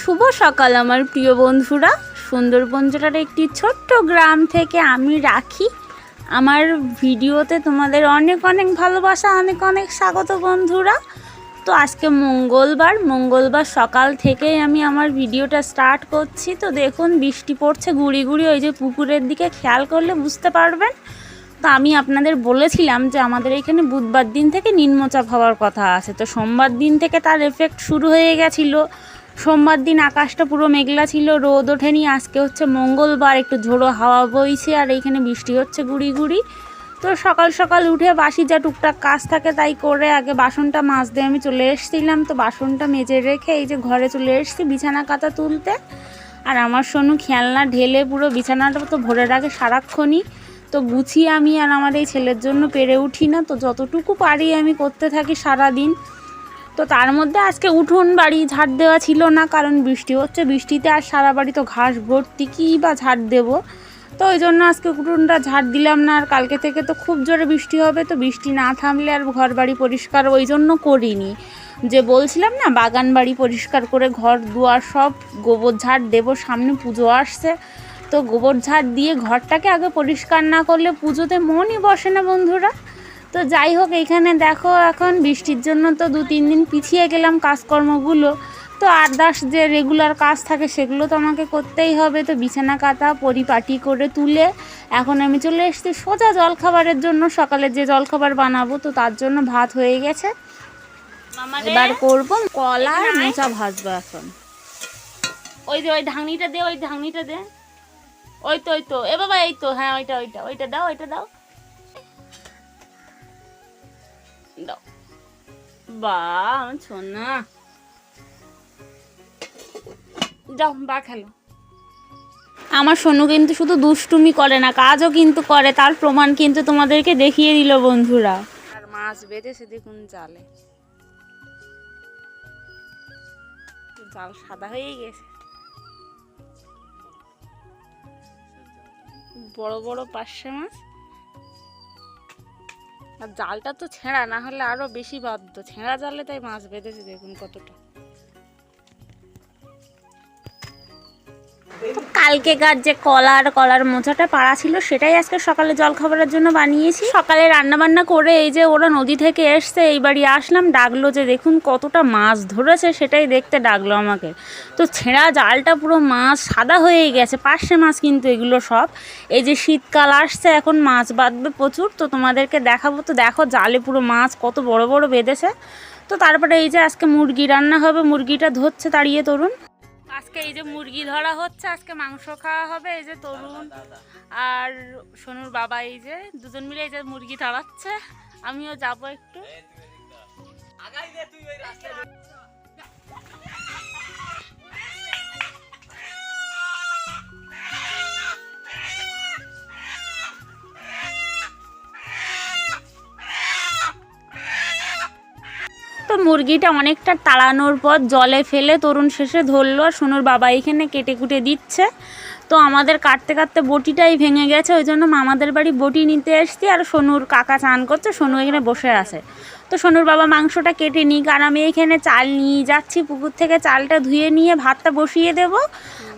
শুভ সকাল আমার প্রিয় বন্ধুরা। সুন্দরবন জেলার একটি ছোট্ট গ্রাম থেকে আমি রাখি। আমার ভিডিওতে তোমাদের অনেক অনেক ভালোবাসা, অনেক অনেক স্বাগত বন্ধুরা। তো আজকে মঙ্গলবার মঙ্গলবার সকাল থেকেই আমি আমার ভিডিওটা স্টার্ট করছি। তো দেখুন, বৃষ্টি পড়ছে, গুড়ি গুড়ি, ওই যে পুকুরের দিকে খেয়াল করলে বুঝতে পারবেন। তো আমি আপনাদের বলেছিলাম যে আমাদের এখানে বুধবার দিন থেকে নিম্নচাপ হওয়ার কথা আছে। তো সোমবার দিন থেকে তার এফেক্ট শুরু হয়ে গেছিল। সোমবার দিন আকাশটা পুরো মেঘলা ছিল, রোদ ওঠেনি, আজকে হচ্ছে মঙ্গলবার, একটু ঝোড়ো হাওয়া বইছে, আর এইখানে বৃষ্টি হচ্ছে গুড়ি গুড়ি। তো সকাল সকাল উঠে বাসি যা টুকটাক কাজ থাকে তাই করে আগে বাসনটা মাছ দিয়ে আমি চলে এসেছিলাম, তো বাসনটা মেজে রেখে এই যে ঘরে চলে এসেছি বিছানা কাতা তুলতে। আর আমার সোনু খেলনা ঢেলে পুরো বিছানাটা তো ভরে রাখে সারাক্ষণই। তো গুছিয়ে আমি আর আমার এই ছেলের জন্য পেরে উঠি না, তো যতটুকু পারি আমি করতে থাকি সারা দিন তো তার মধ্যে আজকে উঠোন বাড়ি ঝাড় দেওয়া ছিল না, কারণ বৃষ্টি হচ্ছে। বৃষ্টিতে আর সারা বাড়ি তো ঘাস ভর্তি, কী বা ঝাড় দেবো? তো ওই জন্য আজকে উঠোনটা ঝাড় দিলাম না, আর কালকে থেকে তো খুব জোরে বৃষ্টি হবে, তো বৃষ্টি না থামলে আর ঘর বাড়ি পরিষ্কার ওই জন্য করিনি। যে বলছিলাম না, বাগান বাড়ি পরিষ্কার করে ঘর, দুয়ার সব গোবর ঝাড় দেবো, সামনে পুজো আসছে। তো গোবর ঝাড় দিয়ে ঘরটাকে আগে পরিষ্কার না করলে পুজোতে মনই বসে না বন্ধুরা। তো যাই হোক এখানে দেখো এখন বৃষ্টির জন্য তো দু তিন দিন পিছিয়ে গেলাম কাজকর্মগুলো। তো আদার্স যে রেগুলার কাজ থাকে সেগুলো তো আমাকে করতেই হবে। তো বিছানা কাটা পরিপাটি করে তুলে এখন আমি চলে এসেছি সোজা জলখাবারের জন্য। সকালে যে জলখাবার বানাবো তো তার জন্য ভাত হয়ে গেছে। এবার করব কলা আর মোচা ভাজবো এখন। ওই যে ওই ঢাকনিটা দে ওই ঢাকনিটা দে। ওই তো ওই তো এ বাবা এই তো হ্যাঁ ওইটা ওইটা ওইটা দাও ওইটা দাও। দাও বা আমার সোনা যাও বা খেলো। আমার সোনু কিন্তু শুধু দুষ্টুমি করে না কাজও কিন্তু করে তার প্রমাণ কিন্তু তোমাদেরকে দেখিয়ে দিল বন্ধুরা। আর মাছ বেঁধেছে দেখুন জালে। জাল সাদা হয়ে গেছে। বড় বড় পার্শে মাছ। আর জালটা তো ছেঁড়া না হলে আরও বেশি বাধ্য। ছেঁড়া জালে তাই মাছ বেঁধেছে, দেখুন কতটা। কালকেকার যে কলার কলার মোচাটা পাড়া ছিল, সেটাই আজকে সকালে জলখাবারের জন্য বানিয়েছি। সকালে রান্না বান্না করে এই যে ওরা নদী থেকে এসছে, এই বাড়ি আসলাম, ডাকলো যে দেখুন কতটা মাছ ধরেছে, সেটাই দেখতে ডাকলো আমাকে। তো ছেঁড়া জালটা পুরো মাছ সাদা হয়ে গেছে পার্শে মাছ কিন্তু এগুলো সব। এই যে শীতকাল আসছে, এখন মাছ বাঁধবে প্রচুর, তো তোমাদেরকে দেখাবো। তো দেখো জালে পুরো মাছ কত বড় বড় বেঁধেছে। তো তারপরে এই যে আজকে মুরগি রান্না হবে, মুরগিটা ধরছে, তাড়িয়ে তরুণ। আজকে এই যে মুরগি ধরা হচ্ছে, আজকে মাংস খাওয়া হবে, এই যে তরুণ আর সোনুর বাবা এই যে দুজন মিলে এই যে মুরগি ধরাচ্ছে। আমিও যাব একটু। তো মুরগিটা অনেকটা তাড়ানোর পর জলে ফেলে তরুণ শেষে ধরলো আর সোনুর বাবা এখানে কেটে কুটে দিচ্ছে। তো আমাদের কাটতে কাটতে বটিটাই ভেঙে গেছে, ওই জন্য মামাদের বাড়ি বটি নিতে এসছি আর সোনুর কাকা চান করছে, সোনু এখানে বসে আছে। তো সোনুর বাবা মাংসটা কেটে নিক আর আমি এখানে চাল নিয়ে যাচ্ছি, পুকুর থেকে চালটা ধুয়ে নিয়ে ভাতটা বসিয়ে দেব।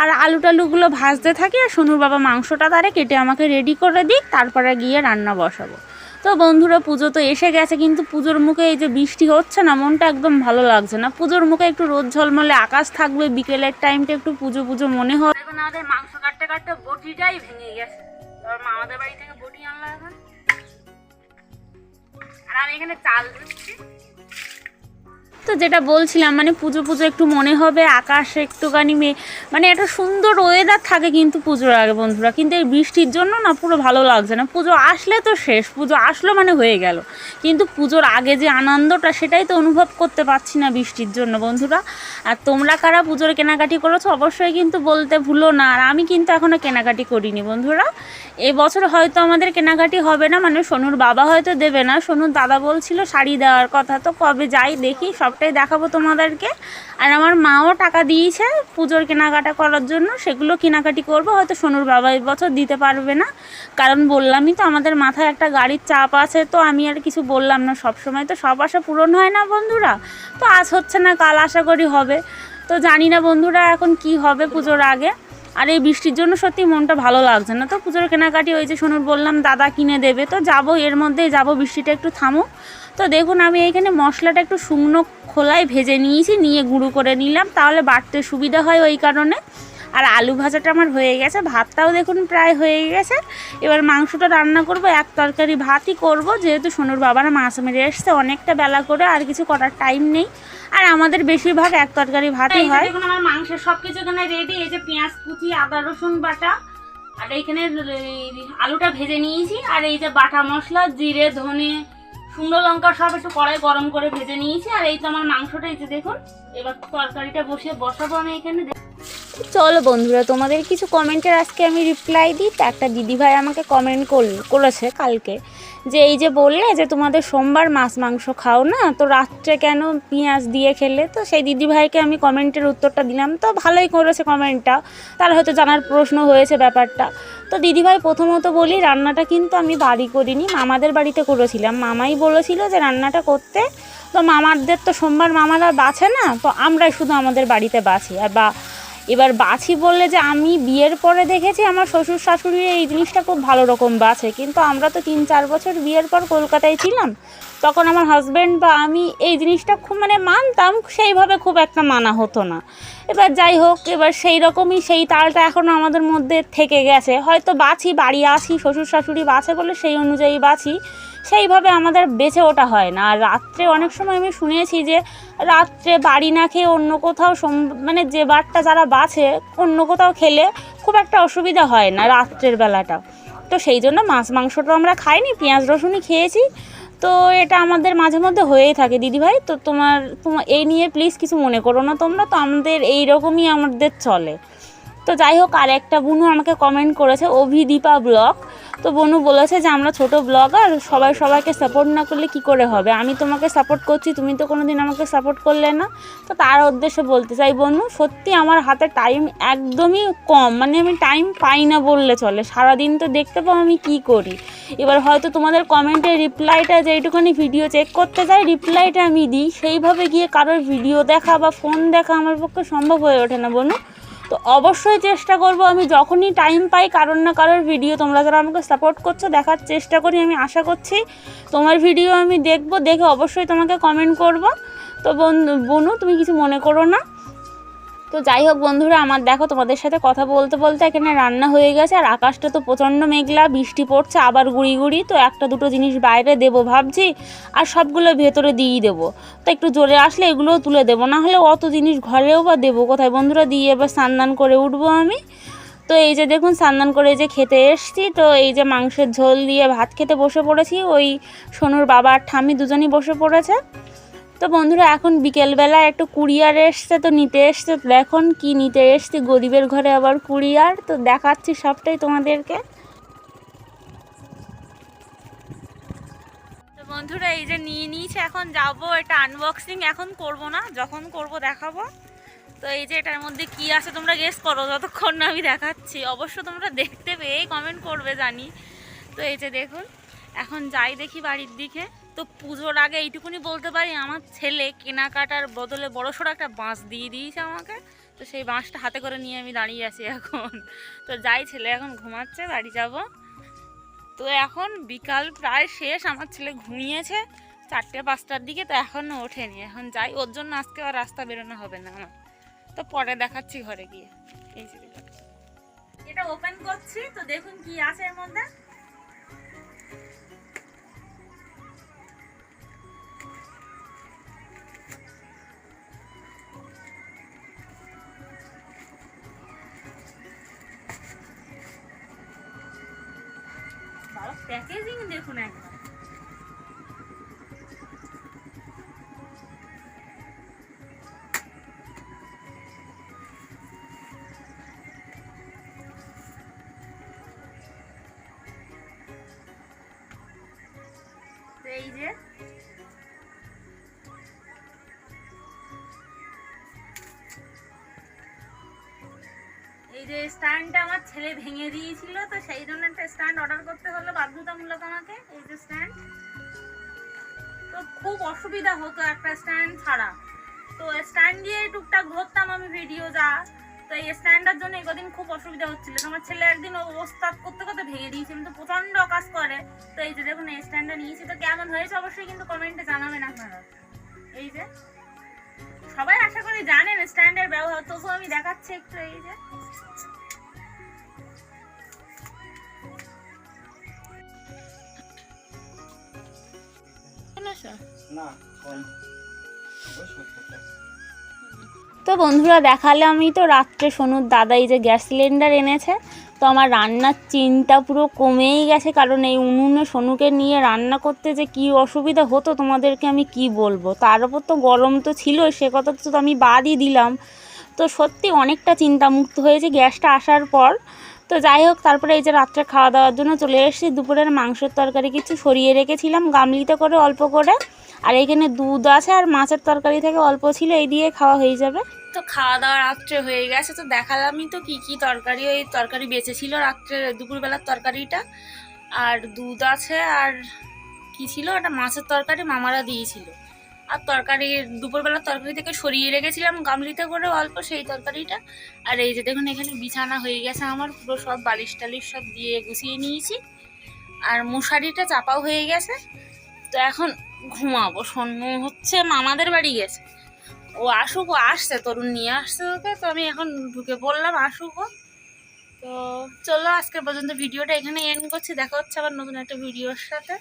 আর আলু টালুগুলো ভাজতে থাকি আর সোনুর বাবা মাংসটা তারে কেটে আমাকে রেডি করে দিক, তারপরে গিয়ে রান্না বসাবো। তো বন্ধুরা পুজো তো এসে গেছে, কিন্তু পুজোর মুখে এই যে বৃষ্টি হচ্ছে না, মনটা একদম ভালো লাগছে না। পুজোর মুখে একটু রোদ ঝলমলে আকাশ থাকবে, বিকেলের টাইমটা একটু পুজো পুজো মনে হয়। আমাদের মাংস কাটতে কাটতে বটিটাই ভেঙে গেছে। আমাদের মামাদের বাড়ি থেকে বটি আনলো এখন। আর আমি এখানে চাল দিচ্ছি তো যেটা বলছিলাম মানে পুজো পুজো একটু মনে হবে, আকাশ একটুখানি মে মানে একটা সুন্দর ওয়েদার থাকে কিন্তু পুজোর আগে বন্ধুরা, কিন্তু এই বৃষ্টির জন্য না পুরো ভালো লাগছে না। পুজো আসলে তো শেষ, পুজো আসলো মানে হয়ে গেল। কিন্তু পুজোর আগে যে আনন্দটা সেটাই তো অনুভব করতে পারছি না বৃষ্টির জন্য বন্ধুরা। আর তোমরা কারা পুজোর কেনাকাটি করেছ অবশ্যই কিন্তু বলতে ভুলো না। আর আমি কিন্তু এখনও কেনাকাটি করিনি বন্ধুরা। এবছর হয়তো আমাদের কেনাকাটি হবে না। মানে সোনুর বাবা হয়তো দেবে না। সোনুর দাদা বলছিল শাড়ি দেওয়ার কথা। তো কবে যাই দেখি, সবটাই দেখাবো তোমাদেরকে। আর আমার মাও টাকা দিয়েছে পুজোর কেনাকাটা করার জন্য। সেগুলো কেনাকাটি করব। হয়তো সোনুর বাবা এবছর দিতে পারবে না। কারণ বললামই তো আমাদের মাথায় একটা গাড়ির চাপ আছে। তো আমি আর কিছু বললাম না। সব সময় তো সব আশা পূরণ হয় না বন্ধুরা। তো আজ হচ্ছে না, কাল আশা করি হবে। তো তো জানি না বন্ধুরা এখন কি হবে পুজোর আগে। আর এই বৃষ্টির জন্য সত্যি মনটা ভালো লাগছে না। তো পুজোর কেনাকাটি ওই যে শুনুন বললাম, দাদা কিনে দেবে। তো যাব এর মধ্যেই যাব, বৃষ্টিটা একটু থামুক তো দেখুন, আমি এইখানে মশলাটা একটু শুকনো খোলায় ভেজে নিয়েছি, নিয়ে গুঁড়ো করে নিলাম, তাহলে বাড়তে সুবিধা হয় ওই কারণে। আর আলু ভাজাটা আমার হয়ে গেছে, ভাতটাও দেখুন প্রায় হয়ে গেছে। এবার মাংসটা রান্না করব, এক তরকারি ভাতই করব, যেহেতু সোনুর বাবারা মাছ মেরে এসছে, অনেকটা বেলা করে আর কিছু করার টাইম নেই। আর আমাদের বেশিরভাগ এক তরকারি ভাতই হয়। দেখুন আমার মাংসের সব কিছু এখানে রেডি এই যে পেঁয়াজ কুচি আদা রসুন বাটা আর এইখানে আলুটা ভেজে নিয়েছি আর এই যে বাটা মশলা জিরে ধনে শুকনো লঙ্কা সব একটু কড়াই গরম করে ভেজে নিয়েছি আর এই তো আমার মাংসটা এই যে দেখুন এবার তরকারিটা বসিয়ে বসাবো আমি এখানে। চলো বন্ধুরা, তোমাদের কিছু কমেন্টের আজকে আমি রিপ্লাই দিই। তো একটা দিদিভাই আমাকে কমেন্ট করেছে কালকে যে, এই যে বললে যে, তোমাদের সোমবার মাছ, মাংস খাও না, তো রাত্রে কেন পেঁয়াজ দিয়ে খেলে? তো সেই দিদিভাইকে আমি কমেন্টের উত্তরটা দিলাম। তো ভালোই করেছে কমেন্টটা। তার হয়তো জানার প্রশ্ন হয়েছে ব্যাপারটা। তো দিদিভাই প্রথমত বলি, রান্নাটা কিন্তু আমি বাড়ি করিনি, মামাদের বাড়িতে করেছিলাম। মামাই বলেছিল যে, রান্নাটা করতে। তো মামাদের তো সোমবার মামারা বাছে না, তো আমরাই শুধু আমাদের বাড়িতে বাছি। আর বা এবার বাছি বললে যে আমি বিয়ের পরে দেখেছি আমার শ্বশুর শাশুড়ি এই জিনিসটা খুব ভালো রকম বাছে। কিন্তু আমরা তো তিন চার বছর বিয়ের পর কলকাতায় ছিলাম। তখন আমার হাজব্যান্ড বা আমি এই জিনিসটা খুব মানে মানতাম, সেইভাবে খুব একটা মানা হতো না। এবার যাই হোক, এবার সেই রকমই সেই তালটা এখনও আমাদের মধ্যে থেকে গেছে। হয়তো বাছি, বাড়ি আসি শ্বশুর শাশুড়ি বাছে বলে সেই অনুযায়ী বাছি, সেইভাবে আমাদের বেঁচে ওঠা হয় না। আর রাত্রে অনেক সময় আমি শুনেছি যে রাত্রে বাড়ি না খেয়ে অন্য কোথাও মানে যে বারটা যারা বাছে, অন্য কোথাও খেলে খুব একটা অসুবিধা হয় না রাত্রের বেলাটা। তো সেই জন্য মাছ, মাংসটা আমরা খাইনি, পেঁয়াজ, রসুনই খেয়েছি। তো এটা আমাদের মাঝে মধ্যে হয়েই থাকে দিদিভাই তো তোমার তোমার এই নিয়ে প্লিজ কিছু মনে করো না তোমরা। তো আমাদের এই রকমই আমাদের চলে। তো যাই হোক আর একটা বুনু আমাকে কমেন্ট করেছে, অভিদীপা ব্লগ। তো বনু বলেছে যে, আমরা ছোট ব্লগার সবাই সবাইকে সাপোর্ট না করলে কি করে হবে? আমি তোমাকে সাপোর্ট করছি, তুমি তো কোনো দিন আমাকে সাপোর্ট করলে না। তো তার উদ্দেশ্যে বলতে চাই বনু, সত্যি আমার হাতে টাইম একদমই কম মানে আমি টাইম পাই না বললে চলে। সারাদিন তো দেখতে পাও আমি কি করি। এবার হয়তো তোমাদের কমেন্টের রিপ্লাইটা যেইটুখানি ভিডিও চেক করতে যাই রিপ্লাইটা আমি দিই। সেইভাবে গিয়ে কারোর ভিডিও দেখা বা ফোন দেখা আমার পক্ষে সম্ভব হয়ে ওঠে না বনু। তো অবশ্যই চেষ্টা করব। আমি যখনই টাইম পাই কারোর না কারোর ভিডিও তোমরা যারা আমাকে সাপোর্ট করছ, দেখার চেষ্টা করি, আমি আশা করছি তোমার ভিডিও আমি দেখব। দেখে অবশ্যই তোমাকে কমেন্ট করব। তো বন্ধু, বনু, তুমি কিছু মনে করো না? তো যাই হোক বন্ধুরা, আমার দেখো তোমাদের সাথে কথা বলতে বলতে এখানে রান্না হয়ে গেছে, আর আকাশটা তো প্রচণ্ড মেঘলা, বৃষ্টি পড়ছে, আবার গুড়ি গুড়ি, তো একটা দুটো জিনিস বাইরে দেবো ভাবছি, আর সবগুলো ভেতরে দিয়েই দেবো। তো একটু জোরে আসলে এগুলোও তুলে দেবো, না হলে অত জিনিস ঘরেও বা দেবো কোথায়? বন্ধুরা, দিয়ে এবার স্নান করে উঠবো আমি। তো এই যে দেখুন, স্নান করে যে খেতে এসছি, তো এই যে মাংসের ঝোল দিয়ে ভাত খেতে বসে পড়েছি, ওই সোনুর বাবা আর ঠামি দুজনই বসে পড়েছে। তো বন্ধুরা, এখন বিকেলবেলা একটু কুরিয়ার এসছে তো নিতে এসছে। দেখুন কি নিতে এসছি? গরিবের ঘরে আবার কুরিয়ার। তো দেখাচ্ছি সবটাই তোমাদেরকে। বন্ধুরা, এই যে নিয়ে নিয়েছে, এখন যাব। এটা আনবক্সিং এখন করব না, যখন করব দেখাবো। তো এই যে এটার মধ্যে কি আছে তোমরা গেস করো, যতক্ষণ না আমি দেখাচ্ছি। অবশ্য তোমরা দেখতে পেয়ে কমেন্ট করবে, জানি। তো এই যে দেখুন, এখন যাই দেখি বাড়ির দিকে। তো পুজোর আগে এইটুকুনি বলতে পারি, আমার ছেলে কেনাকাটার বদলে বড়সড় একটা বাঁশ দিয়ে দিয়েছে আমাকে। তো সেই বাঁশটা হাতে করে নিয়ে আমি দাঁড়িয়ে আছি এখন। তো যাই ছেলে এখন ঘুমাচ্ছে, বাড়ি যাব। তো এখন বিকাল প্রায় শেষ, আমার ছেলে ঘুমিয়েছে চারটে, পাঁচটার দিকে, তো এখনও ওঠেনি। এখন যাই, ওর জন্য আজকে আর রাস্তা বেরোনো হবে না আমার। তো পরে দেখাচ্ছি ঘরে গিয়ে। এই এটা। ওপেন করছি, তো দেখুন কি আছে এর মধ্যে। প্যাকেজিং দেখুন একবার এই যে যে স্ট্যান্ডটা আমার ছেলে ভেঙে দিয়েছিল, তো সেই জন্য একটা স্ট্যান্ড অর্ডার করতে হলো বাধ্যতামূলক আমাকে, এই যে স্ট্যান্ড তো খুব অসুবিধা হতো একটা স্ট্যান্ড ছাড়া। তো স্ট্যান্ড দিয়ে টুকটাক ধরতাম আমি ভিডিও যা। তো এই স্ট্যান্ডের জন্য এই কদিন খুব অসুবিধা হচ্ছিল। আমার ছেলে একদিন ওস্তাদ করতে করতে ভেঙে দিয়েছিল তো প্রচণ্ড কাজ করে। তো এই যে দেখুন, এই স্ট্যান্ডটা নিয়েছি। তো কেমন হয়েছে অবশ্যই কিন্তু কমেন্টে জানাবেন আপনারা। এই যে সবাই আশা করি জানেন স্ট্যান্ডের ব্যবহার। তবু আমি দেখাচ্ছি একটু এই যে। না কম। তো বন্ধুরা দেখালে আমি তো রাত্রে সোনুর দাদা এই যে গ্যাস সিলিন্ডার এনেছে, তো আমার রান্নার চিন্তা পুরো কমেই গেছে, কারণ এই উনুনে সোনুকে নিয়ে রান্না করতে যে কি অসুবিধা হতো, তোমাদেরকে আমি কি বলব? তার উপর তো গরম তো ছিল সে কথা তো আমি বাদই দিলাম। তো সত্যি অনেকটা চিন্তামুক্ত হয়েছে গ্যাসটা আসার পর। তো যাই হোক, তারপরে এই যে রাত্রে খাওয়া দাওয়ার জন্য চলে এসেছি, দুপুরের মাংসের তরকারি কিছু সরিয়ে রেখেছিলাম, গামলিতে করে অল্প করে। আর এখানে দুধ আছে আর মাছের তরকারি থেকে অল্প ছিল, এই দিয়ে খাওয়া হয়ে যাবে। তো খাওয়া দাওয়া রাত্রে হয়ে গেছে, তো দেখালামই তো কি কি তরকারি, ওই তরকারি বেঁচেছিল রাত্রে দুপুরবেলার তরকারিটা। আর দুধ আছে আর কি ছিল, ওটা মাছের তরকারি মামারা দিয়েছিল। আর তরকারি, দুপুরবেলার তরকারি থেকে সরিয়ে রেখেছিলাম গামলিতে করে অল্প সেই তরকারিটা। আর এই যে দেখুন, এখানে বিছানা হয়ে গেছে আমার, পুরো সব বালিশ টালিশ সব দিয়ে গুছিয়ে নিয়েছি। আর মশারিটা চাপাও হয়ে গেছে। তো এখন ঘুমাবো শূন্য হচ্ছে মামাদের বাড়ি গেছে। ও আসুক, ও আসছে, তরুণ নিয়ে আসছে ওকে, তো আমি এখন ঢুকে পড়লাম, আসুক ও। তো চলো, আজকের পর্যন্ত ভিডিওটা এখানে এন্ড করছি, দেখা হচ্ছে আবার নতুন একটা ভিডিওর সাথে।